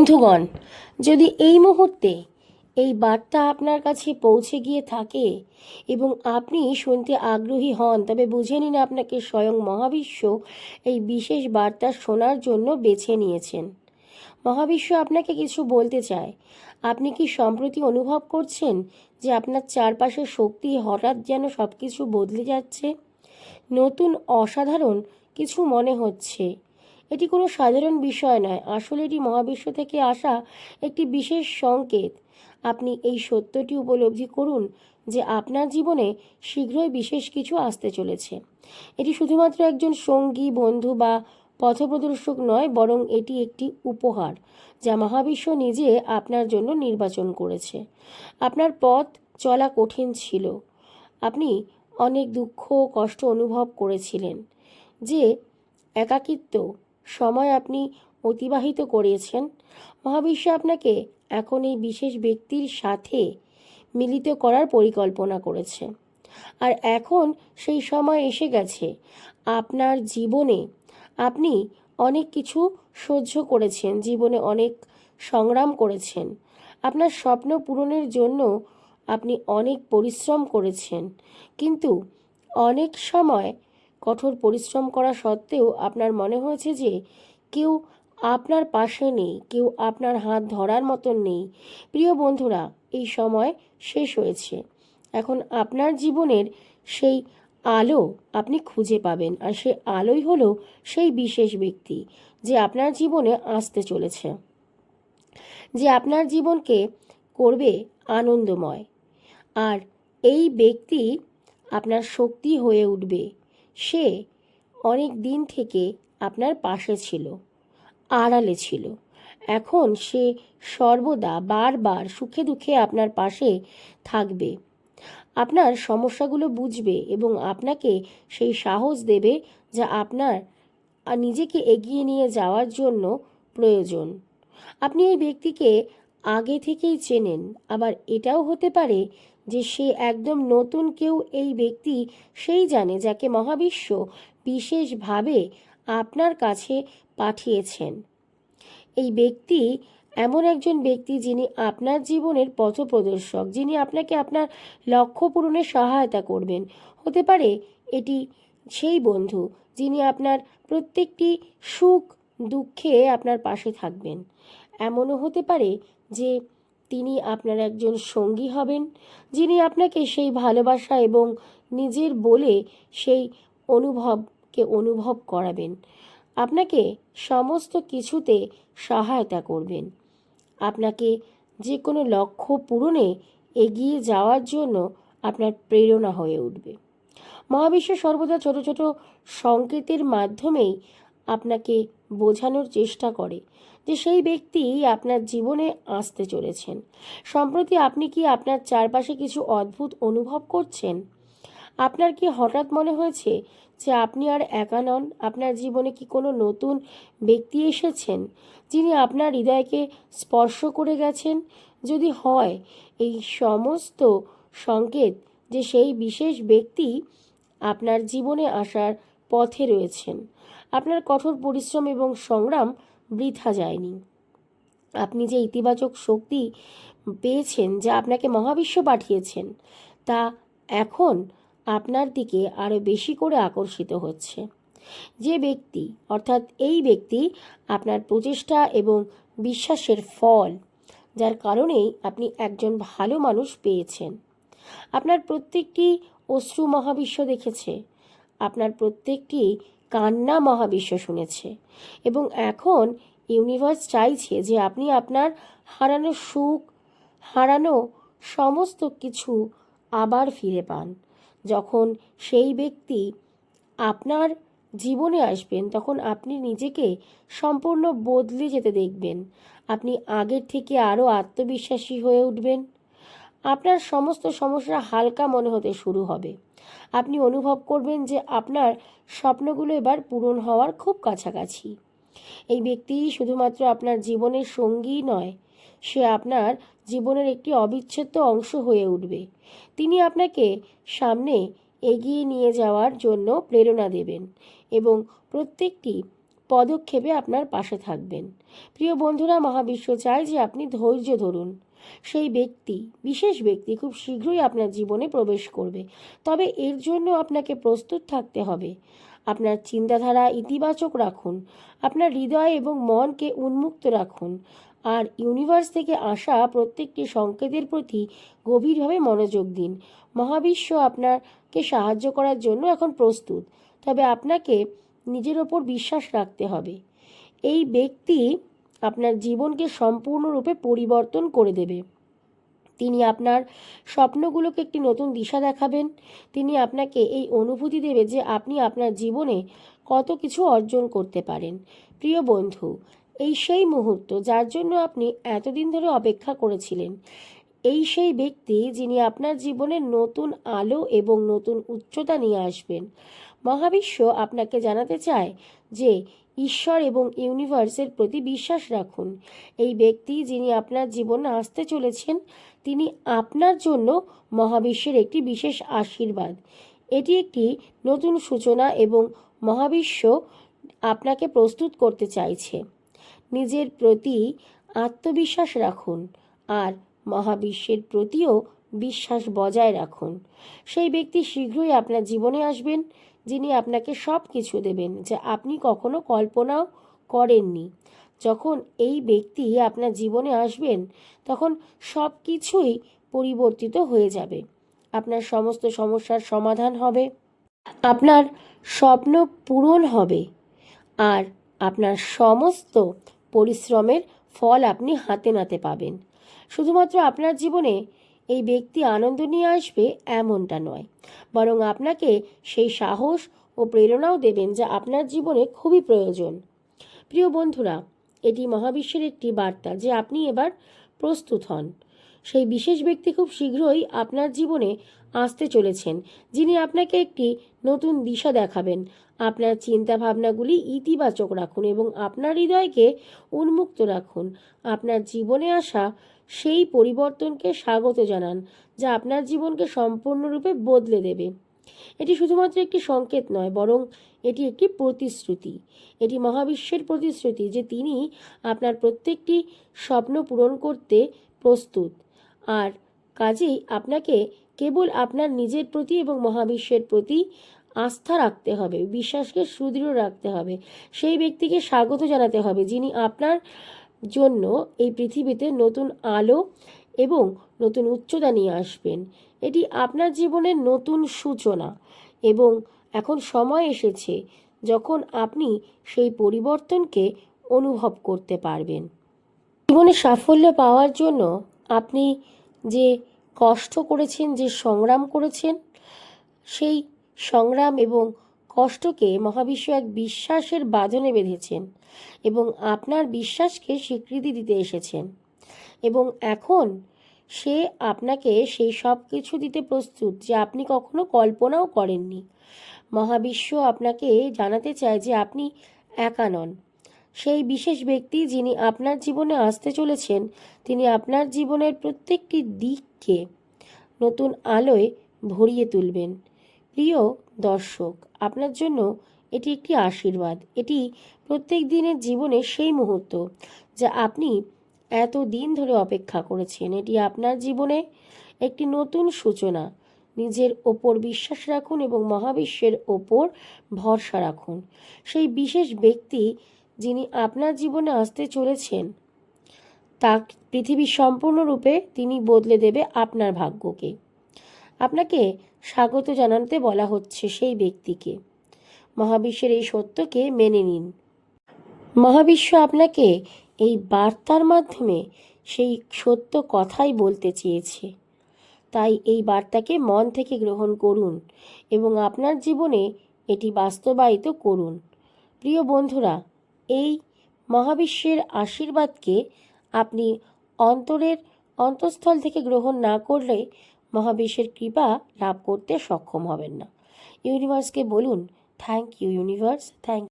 বন্ধুগণ, যদি এই মুহূর্তে এই বার্তা আপনার কাছে পৌঁছে গিয়ে থাকে এবং আপনি শুনতে আগ্রহী হন, তবে বুঝে নিন আপনাকে স্বয়ং মহাবিশ্ব এই বিশেষ বার্তা শোনার জন্য বেছে নিয়েছেন। মহাবিশ্ব আপনাকে কিছু বলতে চায়। আপনি কি সম্প্রতি অনুভব করছেন যে আপনার চারপাশের শক্তি হঠাৎ যেন সব কিছু বদলে যাচ্ছে? নতুন, অসাধারণ কিছু মনে হচ্ছে। এটি কোনো সাধারণ বিষয় নয়। আসলে এটি মহাবিশ্ব থেকে আসা একটি বিশেষ সংকেত। আপনি এই সত্যটি উপলব্ধি করুন যে আপনার জীবনে শীঘ্রই বিশেষ কিছু আসতে চলেছে। এটি শুধুমাত্র একজন সঙ্গী, বন্ধু বা পথপ্রদর্শক নয়, বরং এটি একটি উপহার যা মহাবিশ্ব নিজে আপনার জন্য নির্বাচন করেছে। আপনার পথ চলা কঠিন ছিল। আপনি অনেক দুঃখ, কষ্ট অনুভব করেছিলেন যে একাকিত্ব সময় আপনি অতিবাহিত করিয়েছেন মহাবিশ্ব আপনাকে এখন এই বিশেষ ব্যক্তির সাথে মিলিত করার পরিকল্পনা করেছে। আর এখন সেই সময় এসে গেছে। আপনার জীবনে আপনি অনেক কিছু সহ্য করেছেন, জীবনে অনেক সংগ্রাম করেছেন। আপনার স্বপ্ন পূরণের জন্য আপনি অনেক পরিশ্রম করেছেন। কিন্তু অনেক সময় কঠোর পরিশ্রম করা সত্ত্বেও আপনার মনে হয়েছে যে কেউ আপনার পাশে নেই, কেউ আপনার হাত ধরার মতন নেই। প্রিয় বন্ধুরা, এই সময় শেষ হয়েছে। এখন আপনার জীবনের সেই আলো আপনি খুঁজে পাবেন আর সেই আলোই হলো সেই বিশেষ ব্যক্তি যে আপনার জীবনে আসতে চলেছে, যে আপনার জীবনকে করবে আনন্দময়। আর এই ব্যক্তি আপনার শক্তি হয়ে উঠবে। সে অনেক দিন থেকে আপনার পাশে ছিল, আড়ালে ছিল। এখন সে সর্বদা বারবার সুখে দুঃখে আপনার পাশে থাকবে। আপনার সমস্যাগুলো বুঝবে এবং আপনাকে সেই সাহস দেবে যা আপনার নিজেকে এগিয়ে নিয়ে যাওয়ার জন্য প্রয়োজন। আপনি এই ব্যক্তিকে আগে থেকেই চেনেন, আবার এটাও হতে পারে যে সে একদম নতুন কেউ এই ব্যক্তি, সেই জানে যাকে মহাবিশ্ব বিশেষভাবে আপনার কাছে পাঠিয়েছেন। এই ব্যক্তি এমন একজন ব্যক্তি যিনি আপনার জীবনের পথপ্রদর্শক, যিনি আপনাকে আপনার লক্ষ্য পূরণে সহায়তা করবেন। হতে পারে এটি সেই বন্ধু যিনি আপনার প্রত্যেকটি সুখ দুঃখে আপনার পাশে থাকবেন। এমনও হতে পারে যে তিনি আপনার একজন সঙ্গী হবেন, যিনি আপনাকে সেই ভালোবাসা এবং নিজের বলে সেই অনুভবকে অনুভব করাবেন। আপনাকে সমস্ত কিছুতে সহায়তা করবেন। আপনাকে যে কোনো লক্ষ্য পূরণে এগিয়ে যাওয়ার জন্য আপনার প্রেরণা হয়ে উঠবে। মহাবিশ্ব সর্বদা ছোট ছোট সংকেতের মাধ্যমেই আপনাকে বোঝানোর চেষ্টা করে। যে সেই ব্যক্তি আপনার জীবনে আসতে চলেছেন। সম্প্রতি আপনি কি আপনার চারপাশে কিছু অদ্ভুত অনুভব করছেন? আপনার কি হঠাৎ মনে হয়েছে যে আপনি আর একা নন? আপনার জীবনে কি কোনো নতুন ব্যক্তি এসেছেন যিনি আপনার হৃদয়কে স্পর্শ করে গেছেন? যদি হয়, এই সমস্ত সংকেত যে সেই বিশেষ ব্যক্তি আপনার জীবনে আসার পথে রয়েছেন। আপনার কঠোর পরিশ্রম এবং সংগ্রাম বৃথা যায়নি। আপনি যে ইতিবাচক শক্তি পেয়েছেন যা আপনাকে মহাবিশ্ব পাঠিয়েছেন, তা এখন আপনার দিকে আরও বেশি করে আকর্ষিত হচ্ছে। যে ব্যক্তি, অর্থাৎ এই ব্যক্তি, আপনার প্রচেষ্টা এবং বিশ্বাসের ফল, যার কারণেই আপনি একজন ভালো মানুষ পেয়েছেন। আপনার প্রত্যেকটি অশ্রু মহাবিশ্ব দেখেছে। আপনার প্রত্যেকটি কান্না মহাবিশ্ব শুনেছে। এবং এখন ইউনিভার্স চাইছে যে আপনি আপনার হারানো সুখ, হারানো সমস্ত কিছু আবার ফিরে পান। যখন সেই ব্যক্তি আপনার জীবনে আসবেন, তখন আপনি নিজেকে সম্পূর্ণ বদলে যেতে দেখবেন। আপনি আগের থেকে আরও আত্মবিশ্বাসী হয়ে উঠবেন। আপনার সমস্ত সমস্যা হালকা মনে হতে শুরু হবে। আপনি অনুভব করবেন যে আপনার স্বপ্নগুলো এবার পূরণ হওয়ার খুব কাছাকাছি। এই ব্যক্তি শুধুমাত্র আপনার জীবনের সঙ্গী নয়, সে আপনার জীবনের একটি অবিচ্ছেদ্য অংশ হয়ে উঠবে। তিনি আপনাকে সামনে এগিয়ে নিয়ে যাওয়ার জন্য প্রেরণা দেবেন এবং প্রত্যেকটি পদক্ষেপে আপনার পাশে থাকবেন। প্রিয় বন্ধুরা, মহাবিশ্ব চায় যে আপনি ধৈর্য ধরুন। সেই ব্যক্তি, বিশেষ ব্যক্তি খুব শীঘ্রই আপনার জীবনে প্রবেশ করবে। তবে এর জন্য আপনাকে প্রস্তুত থাকতে হবে। আপনার চিন্তাধারা ইতিবাচক রাখুন। আপনার হৃদয় এবং মনকে উন্মুক্ত রাখুন। আর ইউনিভার্স থেকে আসা প্রত্যেকটি সংকেতের প্রতি গভীরভাবে মনোযোগ দিন। মহাবিশ্ব আপনাকে সাহায্য করার জন্য এখন প্রস্তুত। তবে আপনাকে নিজের ওপর বিশ্বাস রাখতে হবে। এই ব্যক্তি আপনার জীবনকে সম্পূর্ণরূপে পরিবর্তন করে দেবে। তিনি আপনার স্বপ্নগুলোকে একটি নতুন দিশা দেখাবেন। তিনি আপনাকে এই অনুভূতি দেবে যে আপনি আপনার জীবনে কত কিছু অর্জন করতে পারেন। প্রিয় বন্ধু, এই সেই মুহূর্ত যার জন্য আপনি এতদিন ধরে অপেক্ষা করেছিলেন। এই সেই ব্যক্তি যিনি আপনার জীবনে নতুন আলো এবং নতুন উচ্চতা নিয়ে আসবেন। মহাবিশ্ব আপনাকে জানাতে চায় যে ঈশ্বর এবং ইউনিভার্সের প্রতি বিশ্বাস রাখুন। এই ব্যক্তি যিনি আপনার জীবনে আসতে চলেছেন, তিনি আপনার জন্য মহাবিশ্বের একটি বিশেষ আশীর্বাদ। এটি একটি নতুন সূচনা এবং মহাবিশ্ব আপনাকে প্রস্তুত করতে চাইছে। নিজের প্রতি আত্মবিশ্বাস রাখুন আর মহাবিশ্বের প্রতিও বিশ্বাস বজায় রাখুন। সেই ব্যক্তি শীঘ্রই আপনার জীবনে আসবেন। যিনি আপনাকে সব কিছু দেবেন, যা আপনি কখনো কল্পনাও করেননি। যখন এই ব্যক্তি আপনার জীবনে আসবেন, তখন সব কিছুই পরিবর্তিত হয়ে যাবে। আপনার সমস্ত সমস্যার সমাধান হবে। আপনার স্বপ্ন পূরণ হবে। আর আপনার সমস্ত পরিশ্রমের ফল আপনি হাতে নাতে পাবেন। শুধুমাত্র আপনার জীবনে এই ব্যক্তি আনন্দ নিয়ে আসবে এমনটা নয়। বরং আপনাকে সেই সাহস ও প্রেরণাও দেবেন যা আপনার জীবনে খুবই প্রয়োজন। প্রিয় বন্ধুরা, এটি মহাবিশ্বের একটি বার্তা যে আপনি এবার প্রস্তুত হন। সেই বিশেষ ব্যক্তি খুব শীঘ্রই আপনার জীবনে আসতে চলেছেন, যিনি আপনাকে একটি নতুন দিশা দেখাবেন। আপনার চিন্তা ভাবনাগুলি ইতিবাচক রাখুন এবং আপনার হৃদয়কে উন্মুক্ত রাখুন। আপনার জীবনে আসা সেই পরিবর্তনকে স্বাগত জানান, যা আপনার জীবনকে সম্পূর্ণরূপে বদলে দেবে। এটি শুধুমাত্র একটি সংকেত নয়, বরং এটি একটি প্রতিশ্রুতি। এটি মহাবিশ্বের প্রতিশ্রুতি যে তিনি আপনার প্রত্যেকটি স্বপ্ন পূরণ করতে প্রস্তুত। আর কাজেই আপনাকে কেবল আপনার নিজের প্রতি এবং মহাবিশ্বের প্রতি আস্থা রাখতে হবে, বিশ্বাসকে সুদৃঢ় রাখতে হবে, সেই ব্যক্তিকে স্বাগত জানাতে হবে যিনি আপনার জন্য এই পৃথিবীতে নতুন আলো এবং নতুন উচ্চতা নিয়ে আসবেন। এটি আপনার জীবনের নতুন সূচনা এবং এখন সময় এসেছে যখন আপনি সেই পরিবর্তনকে অনুভব করতে পারবেন। জীবনে সাফল্য পাওয়ার জন্য আপনি যে কষ্ট করেছেন, যে সংগ্রাম করেছেন, সেই সংগ্রাম এবং কষ্টকে মহাবিশ্ব এক বিশ্বাসের বাঁধনে বেঁধেছেন এবং আপনার বিশ্বাসকে স্বীকৃতি দিতে এসেছেন। এবং এখন সে আপনাকে সেই সব কিছু দিতে প্রস্তুত যে আপনি কখনো কল্পনাও করেননি। মহাবিশ্ব আপনাকে জানাতে চায় যে আপনি একা নন। সেই বিশেষ ব্যক্তি যিনি আপনার জীবনে আসতে চলেছেন, তিনি আপনার জীবনের প্রত্যেকটি দিককে নতুন আলোয় ভরিয়ে তুলবেন। প্রিয় দর্শক, আপনার জন্য এটি একটি আশীর্বাদ। এটি প্রত্যেক দিনের জীবনে সেই মুহূর্ত যা আপনি এত দিন ধরে অপেক্ষা করেছেন। এটি আপনার জীবনে একটি নতুন সূচনা। নিজের ওপর বিশ্বাস রাখুন এবং মহাবিশ্বের ওপর ভরসা রাখুন। সেই বিশেষ ব্যক্তি যিনি আপনার জীবনে আসতে চলেছেন তা পৃথিবী সম্পূর্ণরূপে তিনি বদলে দেবে আপনার ভাগ্যকে। আপনাকে স্বাগত জানাতে বলা হচ্ছে সেই ব্যক্তিকে। মহাবিশ্বের এই সত্যকে মেনে নিন। মহাবিশ্ব আপনাকে এই বার্তার মাধ্যমে সেই সত্য কথাই বলতে চেয়েছে। তাই এই বার্তাকে মন থেকে গ্রহণ করুন এবং আপনার জীবনে এটি বাস্তবায়িত করুন। প্রিয় বন্ধুরা এই মহাবিশ্বের আশীর্বাদকে আপনি অন্তরের অন্তঃস্থল থেকে গ্রহণ না করলে মহাবিশ্বের কৃপা লাভ করতে সক্ষম হবেন না। ইউনিভার্সকে বলুন, থ্যাংক ইউ ইউনিভার্স, থ্যাংক